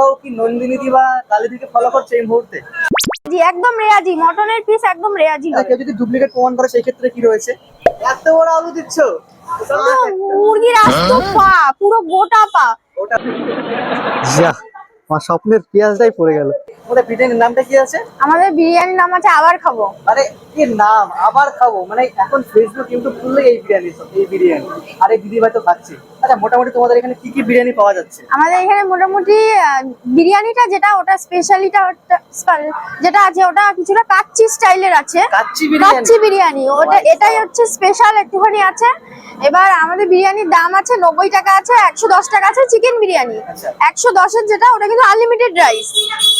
কোথাও কি বা কালিদিকে ফলো করছে এই মুহূর্তে? জি একদম রেয়াজি মটনের পিস একদম রেয়াজি আর কেউ যদি ডুপ্লিকেট প্রমাণ করে সেই ক্ষেত্রে কি রয়েছে? এত বড় আলু দিচ্ছ? মুরগির আস্ত পা পুরো গোটা পা। যা আমার স্বপ্নের পেঁয়াজটাই পড়ে গেল। ওটা বিরিয়ানির নামটা কি আছে? আমাদের বিরিয়ানির নাম আছে আবার খাব। মানে কি নাম আবার খাব। মানে এখন ফেসবুক ইউটিউব খুললে এই বিরিয়ানি সব এই বিরিয়ানি। আর দিদি ভাই তো খাচ্ছি। আচ্ছা মোটামুটি তোমাদের এখানে কি কি বিরিয়ানি পাওয়া যাচ্ছে? আমাদের এখানে মোটামুটি বিরিয়ানিটা যেটা ওটা স্পেশালিটা যেটা আছে ওটা কিছুটা কাচ্চি স্টাইলের আছে। কাচ্চি বিরিয়ানি? কাচ্চি বিরিয়ানি ওটা এটাই হচ্ছে স্পেশাল একটুখানি আছে। এবার আমাদের বিরিয়ানির দাম আছে নব্বই টাকা আছে একশো দশ টাকা আছে চিকেন বিরিয়ানি। আচ্ছা। একশো দশের যেটা ওটা কিন্তু আনলিমিটেড রাইস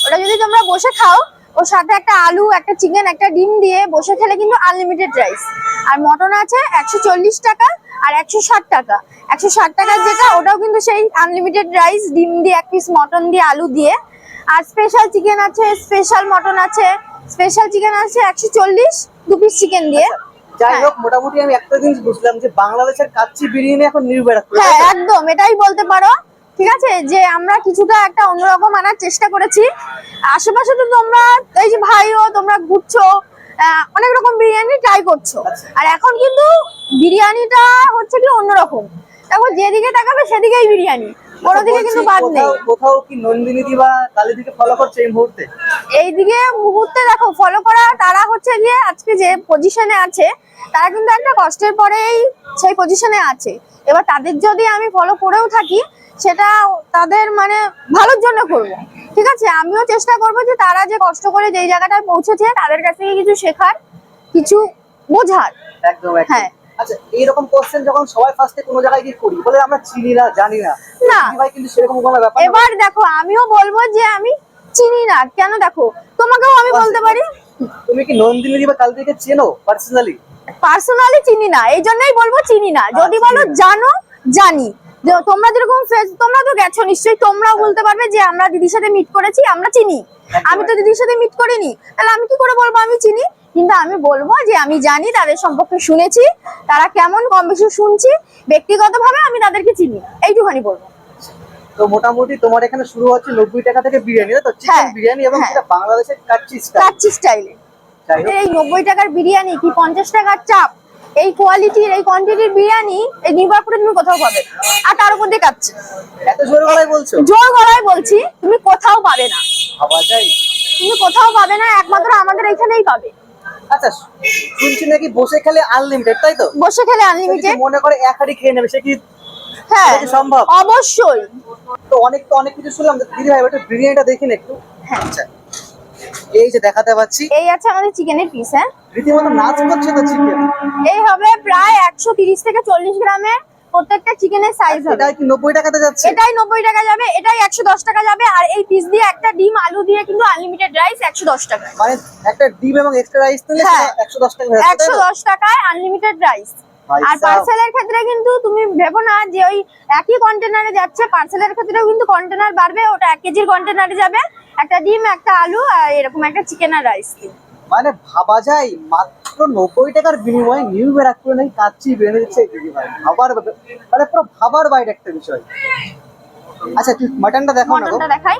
ওটা যদি তোমরা বসে খাও ওর সাথে একটা আলু একটা চিকেন একটা ডিম দিয়ে বসে খেলে কিন্তু আনলিমিটেড রাইস আর মটন আছে একশো চল্লিশ টাকা আর একশো ষাট টাকা। একশো ষাট টাকার যেটা ওটাও কিন্তু সেই আনলিমিটেড রাইস ডিম দিয়ে এক পিস মটন দিয়ে আলু দিয়ে। আর স্পেশাল চিকেন আছে স্পেশাল মটন আছে স্পেশাল চিকেন আছে একশো চল্লিশ দু পিস চিকেন দিয়ে। যাই হ্যাঁ। হোক মোটামুটি আমি একটা জিনিস বুঝলাম যে বাংলাদেশের কাচ্চি বিরিয়ানি এখন নির্ভর হ্যাঁ একদম এটাই বলতে পারো। ঠিক আছে? যে আমরা কিছুটা একটা অন্যরকম আনার চেষ্টা করেছি। আশেপাশে তো তোমরা এই যে ভাইও তোমরা ঘুরছো অনেক রকম বিরিয়ানি ট্রাই করছ। আর এখন কিন্তু বিরিয়ানিটা হচ্ছে কি অন্যরকম দেখো যেদিকে তাকাবে সেদিকেই বিরিয়ানি। কোনো দিকে কিন্তু বাদ নেই। কোথাও কোথাও কি নন্দিনী দি বা কালিদিকে ফলো করছে এই মুহূর্তে? এইদিকে মুহূর্তে দেখো ফলো করা তারা হচ্ছে গিয়ে আজকে যে পজিশনে আছে তারা কিন্তু একটা কষ্টের পরেই সেই পজিশনে আছে। এবার তাদের যদি আমি ফলো করেও থাকি সেটা তাদের মানে ভালোর জন্য করব। ঠিক আছে? আমিও চেষ্টা করব যে তারা যে কষ্ট করে যেই জায়গাটায় পৌঁছেছে তাদের কাছ থেকে কিছু শেখার কিছু বোঝার। একদম হ্যাঁ। আচ্ছা এইরকম কোশ্চেন যখন সবাই ফার্স্টে কোনো জায়গায় গিয়ে করি বলে আমরা চিনি না জানি না। না। ভাই কিন্তু সেরকম কোনো ব্যাপার এবার দেখো আমিও বলব যে আমি চিনি না। কেন দেখো? তোমাকেও আমি বলতে পারি? তুমি কি নন্দিনী বা চেনো পার্সোনালি পার্সোনালি চিনি না। এই জন্যই বলব চিনি না। যদি আচ্ছা, বলো জানো জানি। তোমরা যেরকম তোমরা তো গেছো নিশ্চয়ই তোমরাও বলতে পারবে যে আমরা দিদির সাথে মিট করেছি আমরা চিনি। আমি তো দিদির সাথে মিট করিনি। তাহলে আমি কি করে বলব আমি চিনি? কিন্তু আমি বলব যে আমি জানি তাদের সম্পর্কে শুনেছি তারা কেমন কম বেশি শুনছি ব্যক্তিগতভাবে আমি তাদেরকে চিনি এইটুখানি বলব। তো মোটামুটি তোমার এখানে শুরু হচ্ছে নব্বই টাকা থেকে বিরিয়ানি তো? চিকেন হ্যাঁ, বিরিয়ানি এবং হ্যাঁ। সেটা বাংলাদেশের কাচ্চি স্টাইল কাচ্চি স্টাইলে এই নব্বই টাকার বিরিয়ানি কি পঞ্চাশ টাকার চাপ? এই কোয়ালিটির এই কোয়ান্টিটির বিরিয়ানি এই নির্ভরপুরে তুমি কোথাও পাবে আর তার উপর দিয়ে কাচ্ছি এত জোর গলায় বলছো? জোর গলায় বলছি তুমি কোথাও পাবে না। তুমি কোথাও পাবে না একমাত্র আমাদের এখানেই পাবে। আচ্ছা শুনছি নাকি বসে খেলে আনলিমিটেড তাই তো? বসে খেলে আনলিমিটেড মনে করে এক হাড়ি খেয়ে নেবে সে কি হ্যাঁ সম্ভব? অবশ্যই। তো অনেক তো অনেক কিছু শুনলাম দিদি ভাই একটু বিরিয়ানিটা দেখি না একটু। হ্যাঁ। আচ্ছা। এই যে দেখাতে পাচ্ছি। এই আছে আমাদের চিকেনের পিস হ্যাঁ? রীতিমতো নাচ করছে তো চিকেন এই হবে প্রায় একশো তিরিশ থেকে চল্লিশ গ্রামের প্রত্যেকটা চিকেনের সাইজ হবে। এটা কি টাকাতে যাচ্ছে? এটাই নব্বই টাকা যাবে এটাই একশো দশ টাকা যাবে আর এই পিস দিয়ে একটা ডিম আলু দিয়ে কিন্তু আনলিমিটেড রাইস একশো দশ টাকা মানে একটা ডিম এবং এক্সট্রা রাইস নিলে হ্যাঁ। একশো দশ টাকা হয়ে যাচ্ছে, টাকায় আনলিমিটেড রাইস আর। পার্সেলের ক্ষেত্রে কিন্তু তুমি ভেবো না যে ওই একই কন্টেনারে যাচ্ছে পার্সেলের ক্ষেত্রেও কিন্তু কন্টেনার বাড়বে ওটা এক কেজির কন্টেনারে যাবে। একটা ডিম একটা আলু আর এরকম একটা চিকেন আর রাইস দিন মানে ভাবা যায় মাত্র নব্বই টাকার বিনিময়ে নিউ ব্যারাকপুরে নাকি কাচ্চি বেড়ে দিচ্ছে দিদি ভাই ভাবার মানে পুরো ভাবার বাইরে একটা বিষয়। আচ্ছা তুই মাটনটা দেখো মটনটা দেখাই।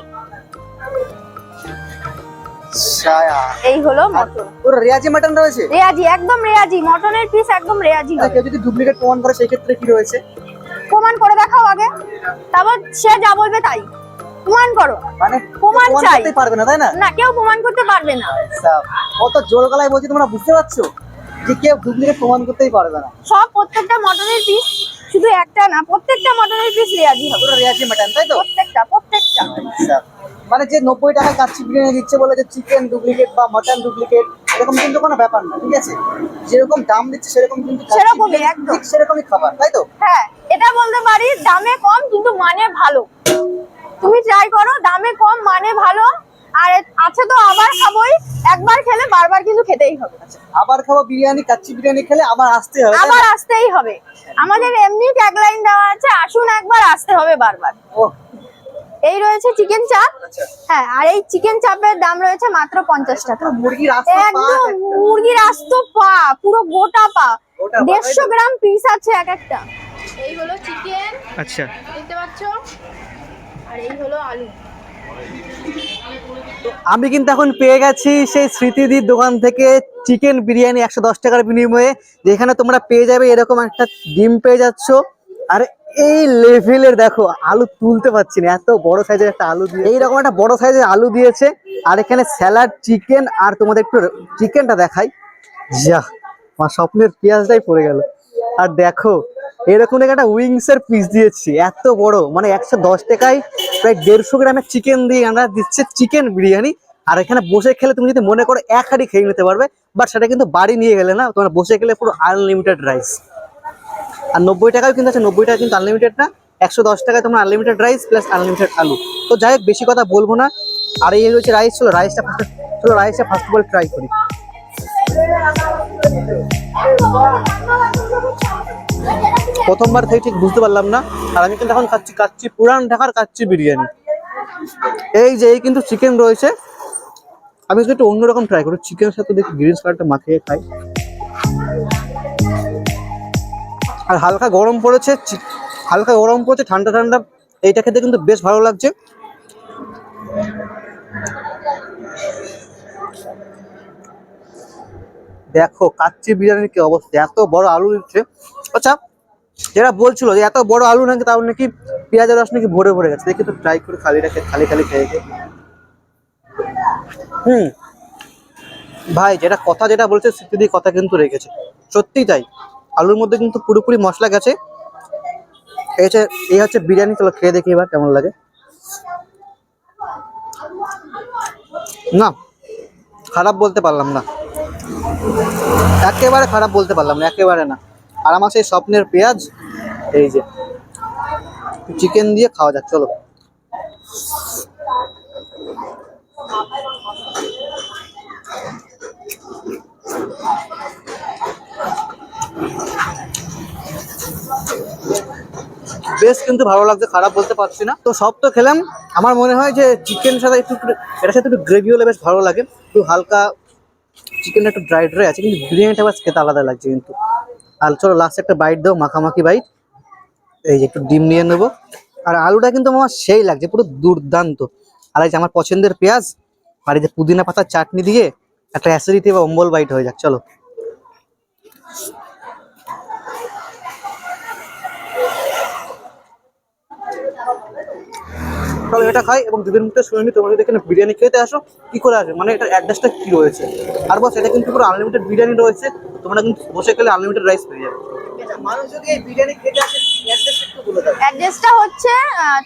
এই হলো মটন। পুরো রেয়াজি মাটন রয়েছে? রেয়াজি একদম রেয়াজি। মটনের পিস একদম রেয়াজি কেউ যদি ডুপ্লিকেট প্রমাণ করে সেই ক্ষেত্রে কি রয়েছে? প্রমাণ করে দেখাও আগে। তারপর সে যা বলবে তাই। প্রমাণ করো। মানে প্রমাণ চাই। পারবে না তাই না? না কেউ প্রমাণ করতে পারবে না। আচ্ছা, কত জোর গলায় বলছি তোমরা বুঝতে পারছ? যে কেউ ডুপ্লিকেট প্রমাণ করতেই পারবে না। সব প্রত্যেকটা মটনের পিস শুধু একটা না প্রত্যেকটা মটনের পিস রেয়াজি হবে। পুরো রেয়াজি মাটন তাই তো? প্রত্যেকটা প্রত্যেকটা। আচ্ছা। মানে যে নব্বই টাকা কাচ্চি বিরিয়ানি দিচ্ছে বলে যে চিকেন ডুপ্লিকেট বা মটন ডুপ্লিকেট এরকম কিন্তু কোনো ব্যাপার না ঠিক আছে? যেরকম দাম দিচ্ছে সেরকম কিন্তু সেরকমই, একদম। সেরকমই খাবার তাই তো? হ্যাঁ এটা বলতে পারি দামে কম কিন্তু মানে ভালো। তুমি ট্রাই করো দামে কম মানে ভালো। আর আছে তো আবার খাবোই একবার খেলে বারবার কিন্তু খেতেই হবে। আচ্ছা আবার খাব বিরিয়ানি কাচ্চি বিরিয়ানি খেলে আবার আসতে হবে আবার আসতেই হবে। আমাদের এমনি ট্যাগলাইন দেওয়া আছে আসুন একবার আসতে হবে বারবার। ও এই রয়েছে চিকেন চাপ আচ্ছা। হ্যাঁ আর এই চিকেন চাপের দাম রয়েছে মাত্র পঞ্চাশ টাকা। পুরো মুরগির একদম। মুরগির আস্ত পা পুরো গোটা পা। দেড়শো? গ্রাম পিস আছে এক একটা। এই হলো চিকেন আচ্ছা। দেখতে পাচ্ছ? আমি কিন্তু এখন পেয়ে গেছি সেই স্মৃতিদির দোকান থেকে চিকেন বিরিয়ানি একশো দশ টাকার বিনিময়ে, যেখানে তোমরা পেয়ে যাবে এরকম একটা ডিম পেয়ে যাচ্ছ। আর এই লেভেলের দেখো, আলু তুলতে পারছি না, এত বড় সাইজের একটা আলু দিয়ে এইরকম একটা বড় সাইজের আলু দিয়েছে, আর এখানে স্যালাড চিকেন আর তোমাদের একটু চিকেনটা দেখাই। যা আমার স্বপ্নের পেঁয়াজটাই পড়ে গেল। আর দেখো, এরকম একটা উইংস এর পিস দিয়েছি, এত বড়। মানে একশো দশ টাকায় প্রায় দেড়শো গ্রামের চিকেন দিয়ে আমরা দিচ্ছে চিকেন বিরিয়ানি। আর এখানে বসে খেলে তুমি যদি মনে করো এক হাঁড়ি খেয়ে নিতে পারবে বাট সেটা কিন্তু বাড়ি নিয়ে গেলে না, তোমরা বসে খেলে পুরো আনলিমিটেড রাইস আর নব্বই টাকাও কিন্তু আছে, নব্বই টাকা কিন্তু আনলিমিটেড না, একশো দশ টাকায় তোমার আনলিমিটেড রাইস প্লাস আনলিমিটেড আলু। তো যাই হোক, বেশি কথা বলব না। আর এই হচ্ছে রাইস চলো রাইসটা চলো রাইসটা ফার্স্ট অফ অল ট্রাই করি। প্রথমবার থেকে ঠিক বুঝতে পারলাম না। আর আমি কিন্তু এখন খাচ্ছি কাচ্ছি পুরান ঢাকার কাচ্ছি বিরিয়ানি। এই যে, এই কিন্তু চিকেন রয়েছে। আমি একটু অন্যরকম ট্রাই করি চিকেনের সাথে দেখি গ্রিন কালারটা মাখিয়ে খাই। আর হালকা গরম পড়েছে হালকা গরম পড়েছে, ঠান্ডা ঠান্ডা। এইটা খেতে কিন্তু বেশ ভালো লাগছে। দেখো, কাচ্চি বিরিয়ানির কি অবস্থা? এত বড় আলু দিচ্ছে। আচ্ছা যেটা বলছিল যে এত বড় আলু নাকি, তাও নাকি পেঁয়াজের রস নাকি ভরে ভরে গেছে। দেখি তো ট্রাই করে খালি রাখে, খালি খালি খেয়ে হুম। ভাই, যেটা কথা যেটা বলছে স্মৃতি কথা কিন্তু রেখেছে। সত্যি তাই। আলুর মধ্যে কিন্তু পুরোপুরি মশলা গেছে। এই হচ্ছে এই হচ্ছে বিরিয়ানি। চলো খেয়ে দেখি এবার কেমন লাগে। না, খারাপ বলতে পারলাম না। একেবারে খারাপ বলতে পারলাম না, একেবারে না। আর আমার সেই স্বপ্নের পেঁয়াজ, এই যে চিকেন দিয়ে খাওয়া যাক, চলো। বেশ কিন্তু ভালো লাগছে, খারাপ বলতে পারছি না। তো সব তো খেলাম। আমার মনে হয় যে চিকেন সাথে একটু এটার সাথে একটু গ্রেভি হলে বেশ ভালো লাগে। একটু হালকা চিকেনটা একটু ড্রাই ড্রাই আছে, কিন্তু বিরিয়ানিটা বাস খেতে আলাদা লাগছে কিন্তু। আর চলো লাস্ট একটা বাইট দেবো মাখামাখি বাইট এই যে একটু ডিম নিয়ে নেব। আর আলুটা কিন্তু আমার সেই লাগছে, পুরো দুর্দান্ত। আর এই যে আমার পছন্দের পেঁয়াজ, আর এই যে পুদিনা পাতার চাটনি দিয়ে একটা অ্যাসিডিটি বা অম্বল বাইট হয়ে যাক, চলো। তাহলে এটা খাই এবং দুধের মুখটা শুনে নি তোমরা যদি এখানে বিরিয়ানি খেতে আসো কি করে আসবে? মানে এটার অ্যাড্রেসটা কি রয়েছে? আর বস এটা কিন্তু পুরো আনলিমিটেড বিরিয়ানি রয়েছে তোমরা কিন্তু বসে খেলে আনলিমিটেড রাইস পেয়ে যাবে। মানুষ যদি এই বিরিয়ানি খেতে আসে অ্যাড্রেসটা একটু বলে দাও। অ্যাড্রেসটা হচ্ছে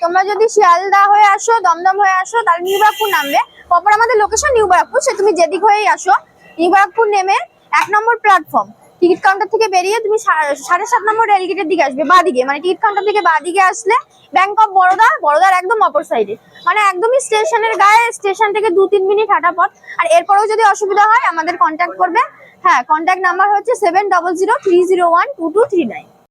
তোমরা যদি শিয়ালদা হয়ে আসো দমদম হয়ে আসো তাহলে নিউ বারাকপুর নামবে। প্রপার আমাদের লোকেশন নিউ বারাকপুর সে তুমি যেদিক হয়েই আসো। নিউ বারাকপুর নেমে এক নম্বর প্ল্যাটফর্ম টিকিট কাউন্টার থেকে বেরিয়ে তুমি সাড়ে সাত নম্বর রেল গেটের দিকে আসবে, বাদিকে। মানে টিকিট কাউন্টার থেকে বাদিকে আসলে ব্যাংক অফ বরোদা বরোদার একদম অপর সাইডে মানে একদমই স্টেশনের গায়ে স্টেশন থেকে দু তিন মিনিট হাঁটা পথ। আর এরপরেও যদি অসুবিধা হয়, আমাদের কন্ট্যাক্ট করবে। হ্যাঁ কন্ট্যাক্ট নাম্বার হচ্ছে seven double zero three zero one two two three nine